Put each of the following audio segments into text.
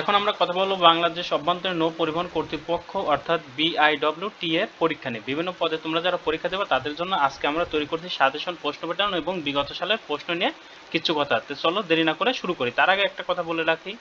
এখন আমরা কথা বলব বাংলাদেশ অভ্যন্তরীণ নৌ পরিবহন কর্তৃপক্ষ, অর্থাৎ বিআইডব্লিউটি এর পরীক্ষা নিয়ে। বিভিন্ন পদে তোমরা যারা পরীক্ষা দেবে, তাদের জন্য আজকে আমরা তৈরি করছি সাজেশন প্রশ্ন প্যাটার্ন এবং বিগত সালের প্রশ্ন নিয়ে কিছু কথা। তো চলো দেরি না করে শুরু করি। তার আগে একটা কথা বলে রাখি,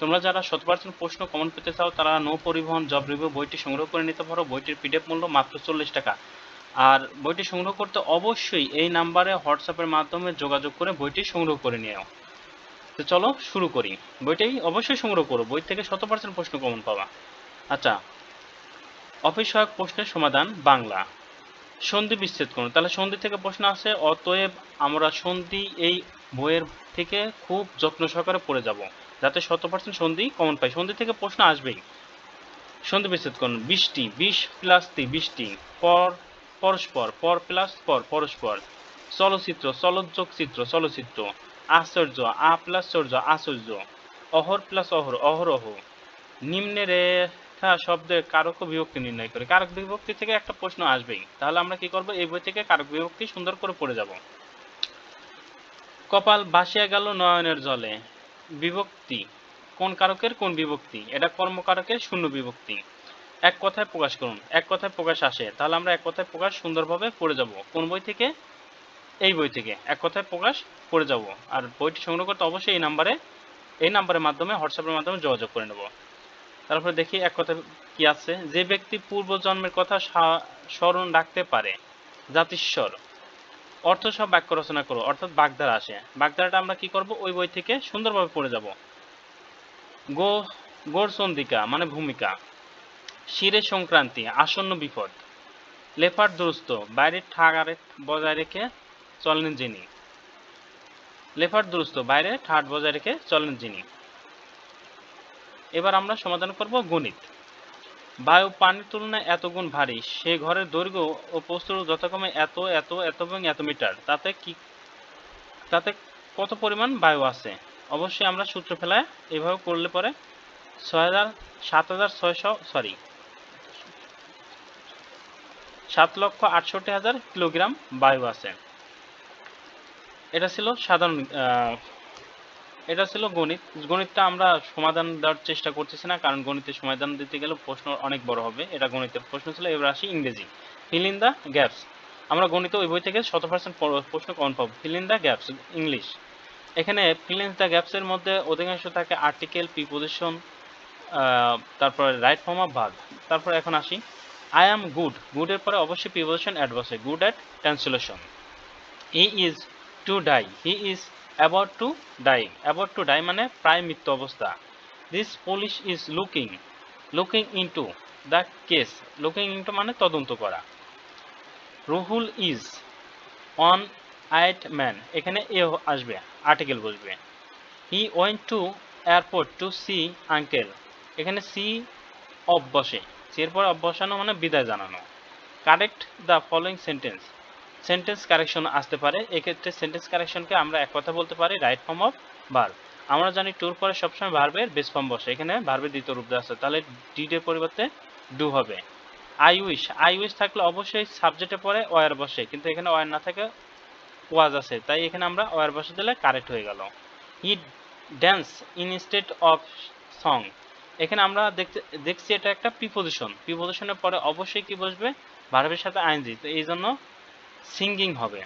তোমরা যারা শত পার্সেন্ট প্রশ্ন কমন পেতে চাও, তারা নৌ পরিবহন জব রিভিউ বইটি সংগ্রহ করে নিতে পারো। বইটির পিডিএফ মূল্য মাত্র চল্লিশ টাকা। আর বইটি সংগ্রহ করতে অবশ্যই এই নাম্বারে হোয়াটসঅ্যাপের মাধ্যমে যোগাযোগ করে বইটি সংগ্রহ করে নিও। তো চলো শুরু করি। বইটাই অবশ্যই সংগ্রহ করো, বই থেকে শত পার্সেন্ট প্রশ্ন কমন পাবা। আচ্ছা অফিস সহায়ক প্রশ্নের সমাধান বাংলা। সন্ধি বিচ্ছেদ করুন তাহলে সন্ধি থেকে প্রশ্ন আছে অতএব আমরা সন্ধি এই বইয়ের থেকে খুব যত্ন সহকারে পড়ে যাব, যাতে শত পার্সেন্ট সন্ধি কমন পাই। সন্ধি থেকে প্রশ্ন আসবেই। সন্ধি বিচ্ছেদ করুন। বৃষ্টি বিশ প্লাস তি, বৃষ্টি, পর, পরস্পর, পর প্লাস পর, পরস্পর। চলচ্চিত্র চলযোগ চিত্র চলচ্চিত্র। আশ্চর্য, আ প্লাস চর্য, আশ্চর্য। অহর প্লাস অহর, অহরহ। নিম্নে রেখা শব্দের কারক বিভক্তি নির্ণয় করে। কারক বিভক্তি থেকে একটা প্রশ্ন আসবেই। তাহলে আমরা কি করব? এই বই থেকে কারক বিভক্তি সুন্দর করে পড়ে যাব। কপাল ভাসিয়া গেল নয়নের জলে। বিভক্তি, কোন কারকের কোন বিভক্তি? এটা কর্মকারকের শূন্য বিভক্তি। এক কথায় প্রকাশ করুন, এক কথায় প্রকাশ আসে। তাহলে আমরা এক কথায় প্রকাশ সুন্দরভাবে পড়ে যাব। কোন বই থেকে? এই বই থেকে। এক কথায় প্রকাশ করে যাব। আর বইটি সংগ্রহ করতে অবশ্যই এই নাম্বারে, এই নাম্বারের মাধ্যমে, হোয়াটসঅ্যাপের মাধ্যমে যোগাযোগ করে নেব। তারপরে দেখি এক কথা কি আছে। যে ব্যক্তি পূর্ব জন্মের কথা স্মরণ রাখতে পারে, জাতিস্বর। অর্থ সব বাক্য রচনা করো। অর্থাৎ বাগধারা আসে। বাগধারাটা আমরা কি করব? ওই বই থেকে সুন্দরভাবে পড়ে যাব। গো গোরচন্দিকা মানে ভূমিকা। শিরে সংক্রান্তি, আসন্ন বিপদ। লেফার দুরস্ত, বাইরের ঠাগারে বজায় রেখে চলেন যিনি লেফার দুরস্ত বাইরে ঠাট বজায় রেখে চলেন যিনি এবার আমরা সমাধান করব গণিত। বায়ু পানির তুলনায় এত গুণ ভারী, সে ঘরের দৈর্ঘ্য ও প্রস্তুর যথাক্রমে এত এত এত এবং এত মিটার। তাতে কি, তাতে কত পরিমাণ বায়ু আছে? অবশ্যই আমরা সূত্র ফেলায় এভাবে করলে পরে ছয় হাজার সাত হাজার ছয়শো, সরি, সাত লক্ষ আটষট্টি হাজার কিলোগ্রাম বায়ু আছে। এটা ছিল সাধারণ এটা ছিল গণিত। গণিতটা আমরা সমাধান দেওয়ার চেষ্টা করতেছি না, কারণ গণিতের সমাধান দিতে গেলে প্রশ্ন অনেক বড় হবে। এটা গণিতের প্রশ্ন ছিল, এবার আসি ইংরেজি। ফিল ইন দ্য গ্যাপস আমরা গণিত ওই বই থেকে শত পার্সেন্ট প্রশ্ন কমন পাবো। Fill in the gaps English এখানে ফিল ইন দ্য গ্যাপসের মধ্যে অধিকাংশ থাকে আর্টিকেল প্রিপোজিশন তারপর রাইট ফর্ম অফ ভাগ তারপর এখন আসি। আই অ্যাম গুড গুডের পরে অবশ্যই প্রিপোজিশন অ্যাড বসে। Good at translation E is to die he is about to die about to die মানে প্রায় মৃত্যু অবস্থা। This police is looking looking into the case looking into মানে তদন্ত করা। Ruhul is on eight man এখানে a আসবে article বসবে। He went to airport to see uncle এখানে সি অফ বসে সি এর পর অফ বসানো মানে বিদায় জানানো। Correct the following sentence sentence correction আসতে পারে, এক্ষেত্রে সেন্টেন্স কারেকশনকে আমরা এক কথা বলতে পারি রাইট ফর্ম অফ ভার্ব আমরা জানি টুর পরে সবসময় ভার্বের বেস ফর্ম বসে, এখানে ভার্বের দ্বিতীয় রূপ দেওয়া আছে, তাহলে ডিডের পরিবর্তে ডু হবে। আই উইশ আই উইশ থাকলে অবশ্যই সাবজেক্টে পরে ওয়ার বসে, কিন্তু এখানে ওয়ার না থাকে ওয়াজ আছে, তাই এখানে আমরা ওয়ার বসে দিলে কারেক্ট হয়ে গেল। He dance instead of song এখানে আমরা দেখতে, দেখছি এটা একটা প্রিপোজিশন প্রিপোজিশনের পরে অবশ্যই কি বসবে? ভার্বের সাথে আইনজি তো এই জন্য সিঙ্গিং হবে।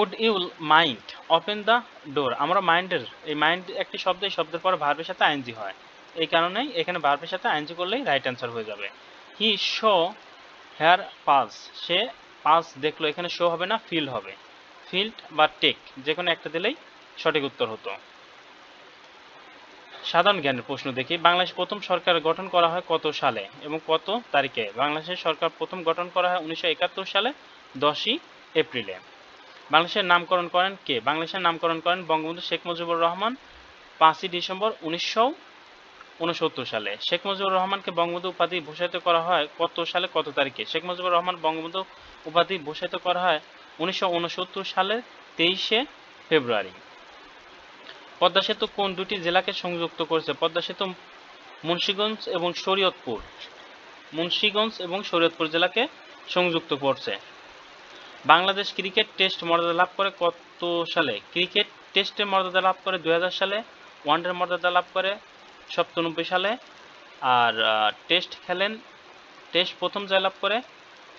Would you'll mind open the door আমরা মাইন্ডের এই মাইন্ড একটি শব্দ, এই শব্দের পরে ভার্বের সাথে আইনজি হয়। এই কারণেই এখানে ভার্বের সাথে আইনজি করলেই রাইট অ্যান্সার হয়ে যাবে। হি শো হেয়ার পাস সে পাস দেখল, এখানে শো হবে না ফিল হবে। ফিল্ড বা টেক যে কোনো একটা দিলেই সঠিক উত্তর হতো। সাধারণ জ্ঞানের প্রশ্ন দেখি। বাংলাদেশ প্রথম সরকার গঠন করা হয় কত সালে এবং কত তারিখে? বাংলাদেশের সরকার প্রথম গঠন করা হয় উনিশশো একাত্তর সালে। দশই এপ্রিলে। বাংলাদেশের নামকরণ করেন কে? বাংলাদেশের নামকরণ করেন বঙ্গবন্ধু শেখ মুজিবুর রহমান পাঁচই ডিসেম্বর উনিশশো উনসত্তর সালে। শেখ মুজিবুর রহমানকে বঙ্গবন্ধু উপাধি ভূষিত করা হয় কত সালে, কত তারিখে? শেখ মুজিবুর রহমান বঙ্গবন্ধু উপাধি ভূষিত করা হয় উনিশশো উনসত্তর সালে তেইশে ফেব্রুয়ারি। পদ্মা সেতু কোন দুটি জেলাকে সংযুক্ত করেছে? পদ্মা সেতু মুন্সীগঞ্জ এবং শরীয়তপুর। মুন্সিগঞ্জ এবং শরীয়তপুর জেলাকে সংযুক্ত করছে। বাংলাদেশ ক্রিকেট টেস্ট মর্যাদা লাভ করে কত সালে? ক্রিকেট টেস্টের মর্যাদা লাভ করে দু হাজার সালে ওয়ানডের মর্যাদা লাভ করে সপ্তানব্বই সালে, আর টেস্ট খেলেন, টেস্ট প্রথম জয়লাভ করে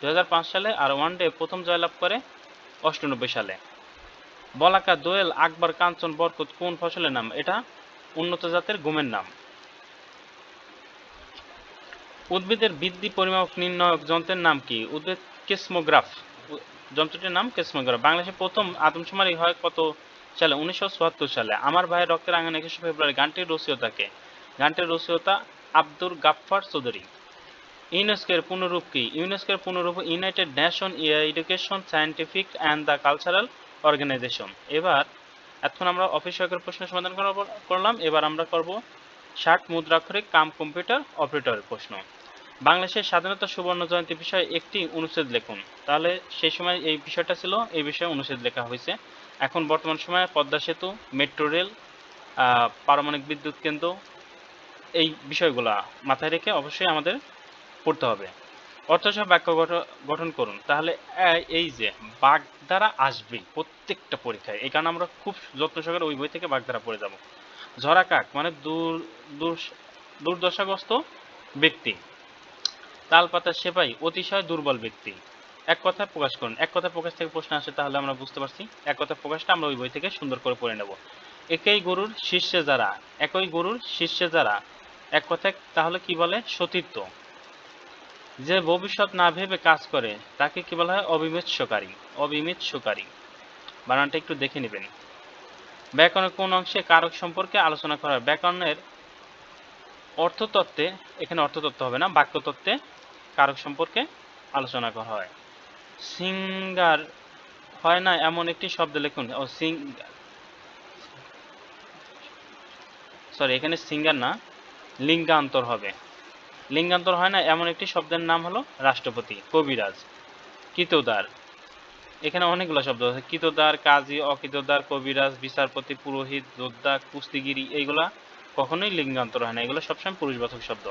দু হাজার পাঁচ সালে, আর ওয়ান ডে প্রথম জয়লাভ করে অষ্টানব্বই সালে। বলাকা দোয়েল, আকবর, কাঞ্চন, বরকত কোন ফসলের নাম? এটা উন্নত জাতের গমের নাম। উদ্ভিদের বৃদ্ধি পরিমাপক নির্ণায়ক যন্ত্রের নাম কি? উদ্ভিদ কেসমোগ্রাফ। যন্ত্রটির নাম কেসমোগ্রাফ বাংলাদেশে প্রথম আদমশুমারি হয় কত সালে? উনিশশো চুয়াত্তর সালে। আমার ভাইয়ের রক্তের আঙান একুশে ফেব্রুয়ারি গানটির রসিয়তাকে গানটির রসিয়তা আব্দুর গাফফার চৌধুরী। ইউনেস্কোর পুনরূপ কি? ইউনেস্কোর পুনরূপ United Nation Education, Scientific and the Cultural Organization. এবার এখন আমরা অফিস সহকারী প্রশ্ন সমাধান করা- করলাম। এবার আমরা করব ষাট মুদ্রাক্ষরিক কাম কম্পিউটার অপারেটরের প্রশ্ন। বাংলাদেশের স্বাধীনতা সুবর্ণ জয়ন্তী বিষয়ে একটি অনুচ্ছেদ লিখুন। তাহলে সেই সময় এই বিষয়টা ছিল, এই বিষয়ে অনুচ্ছেদ লেখা হয়েছে। এখন বর্তমান সময়ে পদ্মা সেতু, মেট্রো রেল পারমাণবিক বিদ্যুৎ কেন্দ্র, এই বিষয়গুলা মাথায় রেখে অবশ্যই আমাদের পড়তে হবে। অর্থসহ বাক্য গঠ- গঠন করুন। তাহলে এই যে বাগধারা আসবে প্রত্যেকটা পরীক্ষায়। এই কারণে আমরা খুব যত্ন সহকারে ওই বই থেকে বাগধারা পড়ে যাব। ঝরা কাক মানে দূর দূর, দুর্দশাগ্রস্ত ব্যক্তি। তালপাতা সেপাই অতিশয় দুর্বল ব্যক্তি। এক কথায় প্রকাশ করুন। এক কথায় প্রকাশ থেকে প্রশ্ন আসে, তাহলে আমরা বুঝতে পারছি। এক কথায় প্রকাশটা আমরা ওই বই থেকে সুন্দর করে পড়ে নেব। একই গরুর শীর্ষে যারা, একই গরুর শীর্ষে যারা, এক কথায় তাহলে কি বলে? সতীত্ব। যে ভবিষ্যৎ না ভেবে কাজ করে, তাকে কি বলা হয়? অবিমিৎসকারী অবিমিৎসকারী বানানটা একটু দেখে নেবেন। ব্যাকরণের কোন অংশে কারক সম্পর্কে আলোচনা করা হয়? ব্যাকরণের অর্থতত্ত্বে, এখানে অর্থতত্ত্ব হবে না, বাক্যতত্ত্বে কারক সম্পর্কে আলোচনা করা হয়। সিঙ্গার হয় না এমন একটি শব্দ লিখুন। ও, সিং সরি, এখানে সিঙ্গার না, লিঙ্গান্তর হবে। লিঙ্গান্তর হয় না এমন একটি শব্দের নাম হলো রাষ্ট্রপতি, কবিরাজ, কিতোদার। এখানে অনেকগুলো শব্দ আছে। কিতোদার, কাজী, অকিতোদার, কবিরাজ, বিচারপতি, পুরোহিত, যোদ্ধা, কুস্তিগিরি, এইগুলা কখনোই লিঙ্গান্তর হয় না। এগুলো সবসময় পুরুষবাচক শব্দ।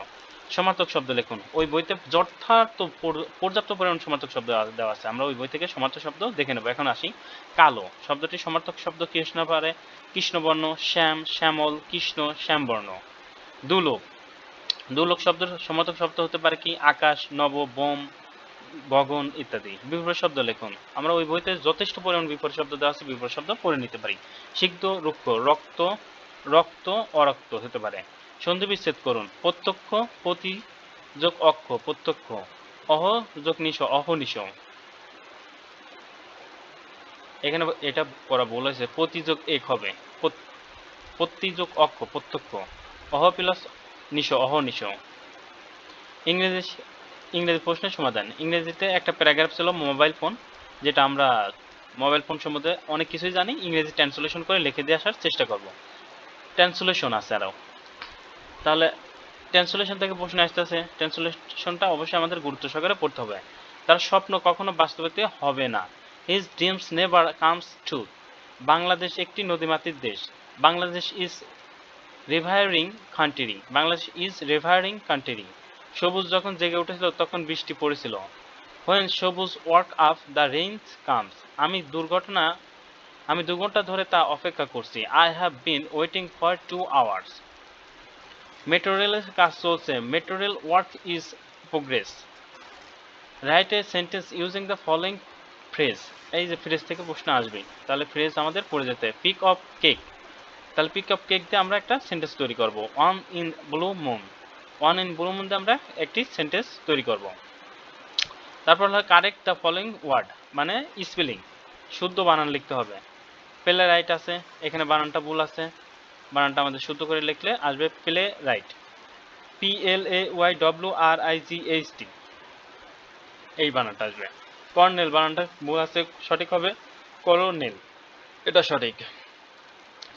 সমার্থক শব্দ লিখুন। ওই বইতে যথার্থ পর- পর্যাপ্ত পরিমাণ সমার্থক শব্দ দেওয়া আছে। আমরা ওই বই থেকে সমার্থক শব্দ দেখে নেব। এখন আসি কালো। শব্দটি সমার্থক শব্দ কৃষ্ণ পারে। কৃষ্ণবর্ণ, শ্যাম, শ্যামল, কৃষ্ণ, শ্যামবর্ণ। দুলোক। দুলোক শব্দের সমার্থক শব্দ হতে পারে কি? আকাশ, নব, বোম, গগন ইত্যাদি। বিপরীত শব্দ লিখুন। আমরা ওই বইতে যথেষ্ট পরিমাণ বিপরীত শব্দ দেওয়া আছে বিপরীত শব্দ পড়ে নিতে পারি। সিদ্ধ রুক্ষ রক্ত রক্ত, অরক্ত হতে পারে। সন্ধি বিচ্ছেদ করুন। প্রত্যক্ষ, প্রতি যোগ অক্ষ, প্রত্যক্ষ। অহ যোগ নিশ অহনিশ এখানে এটা করা বলেছে, প্রতি যোগ এক হবে। প্রতিযোগ অক্ষ, প্রত্যক্ষ। অহ প্লাস নিশ অহনিশ ইংরেজি ইংরেজি প্রশ্নের সমাধান। ইংরেজিতে একটা প্যারাগ্রাফ ছিল মোবাইল ফোন, যেটা আমরা মোবাইল ফোন সম্বন্ধে অনেক কিছুই জানি। ইংরেজি ট্রান্সলেশন করে লিখে দিয়ে আসার চেষ্টা করব। ট্রান্সলেশন আছে আরও তাহলে ট্রান্সলেশন থেকে প্রশ্ন আসতেছে ট্রান্সলেশনটা অবশ্যই আমাদের গুরুত্ব সহকারে পড়তে হবে। তার স্বপ্ন কখনো বাস্তবায়িত হবে না। His dreams never comes true Bangladesh একটি নদীমাতৃক দেশ। Bangladesh is riverine country Bangladesh is riverine country Sabuj যখন জেগে উঠেছিল, তখন বৃষ্টি পড়েছিল। When Sabuj woke up the rains comes আমি দুর্ঘটনা, আমি দু ঘণ্টা ধরে তা অপেক্ষা করছি। I have been waiting for two hours metro রেলের কাজ চলছে। Metro rail work is progress write a sentence using the following phrase এই যে ফ্রেজ থেকে প্রশ্ন আসবে। তাহলে ফ্রেজ আমাদের পড়ে যেতে পিক অফ কেক তাহলে পিক অফ কেক দিয়ে আমরা একটা সেন্টেন্স তৈরি করব। Once in blue moon once in blue moon দিয়ে আমরা একটি সেন্টেন্স তৈরি করব। তারপর হলো কারেক্ট দ্য ফলোয়িং ওয়ার্ড মানে স্পেলিং শুদ্ধ বানান লিখতে হবে। পেলে রাইট আছে। এখানে বানানটা ভুল আছে। বানানটা আমাদের শুদ্ধ করে লিখলে আসবে playwright. P L A Y W R I G H T এই বানানটা আসবে। কর্নেল বানানটা ভুল আছে, সঠিক হবে করোনেল এটা সঠিক।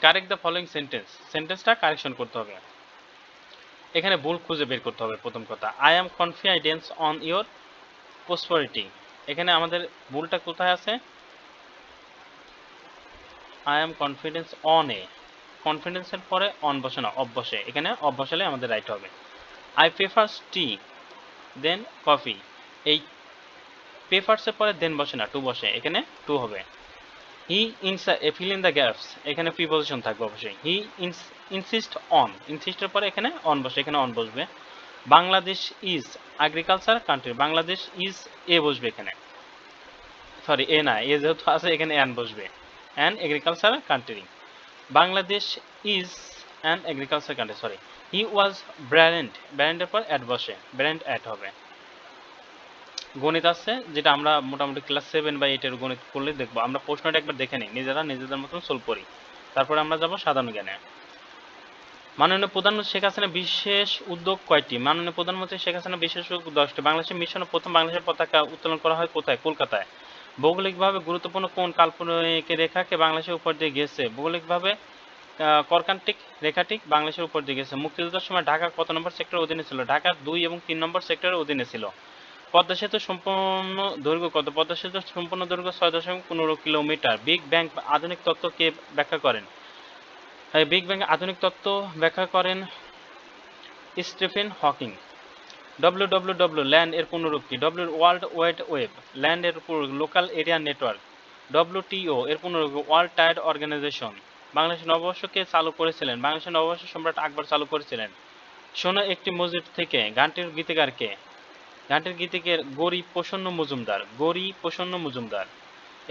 কারেক্ট দ্য ফলোয়িং সেন্টেন্স সেন্টেন্সটা কারেকশন করতে হবে। এখানে ভুল খুঁজে বের করতে হবে প্রথম কথা। I am confidence on your prosperity এখানে আমাদের ভুলটা কোথায় আছে? I am confidence on a কনফিডেন্সের পরে অন বসে না অফ বসে। এখানে অফ বসালে আমাদের রাইট হবে। I prefers tea then coffee এই প্রেফার্সের পরে দেন বসে না টু বসে। এখানে টু হবে। হি ইনস ফিল ইন দ্য গ্যাপস এখানে প্রিপোজিশন থাকবে অবশ্যই। হি ইনসিস্ট অন ইনসিস্টের পরে এখানে অন বসে, এখানে অন বসবে। Bangladesh is agriculture country Bangladesh is a বসবে এখানে। সরি এ না, এ যেহেতু আছে, এখানে অ্যান বসবে। An agriculture country Bangladesh is an agriculture country sorry he was brand ব্র্যান্ডের পর অ্যাড বসে ব্র্যান্ড অ্যাড হবে। গণিত আছে, যেটা আমরা মোটামুটি ক্লাস সেভেন বা এইটের গণিত করলে দেখব। আমরা প্রশ্নটা একবার দেখে নিই, নিজেরা নিজেদের মতন সলভ করি। তারপরে আমরা যাব সাধারণ জ্ঞানে। মাননীয় প্রধানমন্ত্রী শেখ হাসিনা বিশেষ উদ্যোগ কয়টি? মাননীয় প্রধানমন্ত্রী শেখ হাসিনা বিশেষ উদ্যোগ দশটি। বাংলাদেশের মিশনে প্রথম বাংলাদেশের পতাকা উত্তোলন করা হয় কোথায়? কলকাতায়। ভৌগোলিকভাবে গুরুত্বপূর্ণ কোন কাল্পনিক রেখাকে বাংলাদেশের উপর দিয়ে গেছে? ভৌগোলিকভাবে কর্কান্টিক রেখাটি বাংলাদেশের উপর দিয়ে গেছে। মুক্তিযুদ্ধের সময় ঢাকা কত নম্বর সেক্টরের অধীনে ছিল? ঢাকা দুই এবং তিন নম্বর সেক্টরের অধীনে ছিল। পদ্মা সেতু সম্পূর্ণ দৈর্ঘ্য কত? পদ্মা সেতু সম্পূর্ণ দৈর্ঘ্য ছয় দশমিক পনেরো কিলোমিটার। বিগ ব্যাং আধুনিক তত্ত্ব কে ব্যাখ্যা করেন? বিগ ব্যাং আধুনিক তত্ত্ব ব্যাখ্যা করেন Stephen Hawking. W W W LAN এর পুনরূপ কি W world wide web LAN এর লোকাল এরিয়া নেটওয়ার্ক ডব্লিউটিও এর পুনরূপ ওয়ার্ল্ড টায়ার্ড অর্গানাইজেশন বাংলাদেশের নববর্ষকে চালু করেছিলেন। বাংলাদেশের নববর্ষ সম্রাট আকবর চালু করেছিলেন। শোনো একটি মসজিদ থেকে, গানটির গীতিকারকে গানটির গীতিকার গৌরী প্রসন্ন মজুমদার, গৌরী প্রসন্ন মজুমদার।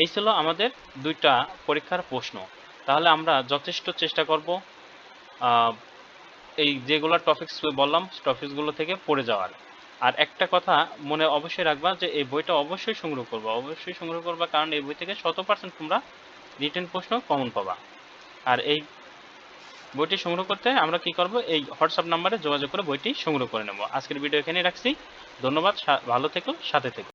এই ছিল আমাদের দুইটা পরীক্ষার প্রশ্ন। তাহলে আমরা যথেষ্ট চেষ্টা করব এই যেগুলো টপিকস বললাম টপিকসগুলো থেকে পড়ে যাওয়ার। আর একটা কথা মনে অবশ্যই রাখবা যে এই বইটা অবশ্যই সংগ্রহ করবা। অবশ্যই সংগ্রহ করবা কারণ এই বই থেকে শত পার্সেন্ট তোমরা রিটেন প্রশ্ন কমন পাবা। আর এই বইটি সংগ্রহ করতে আমরা কি করব? এই হোয়াটসঅ্যাপ নাম্বারে যোগাযোগ করে বইটি সংগ্রহ করে নেব। আজকের ভিডিও এখানে রাখছি। ধন্যবাদ ভালো থেকো, সাথে থেকো।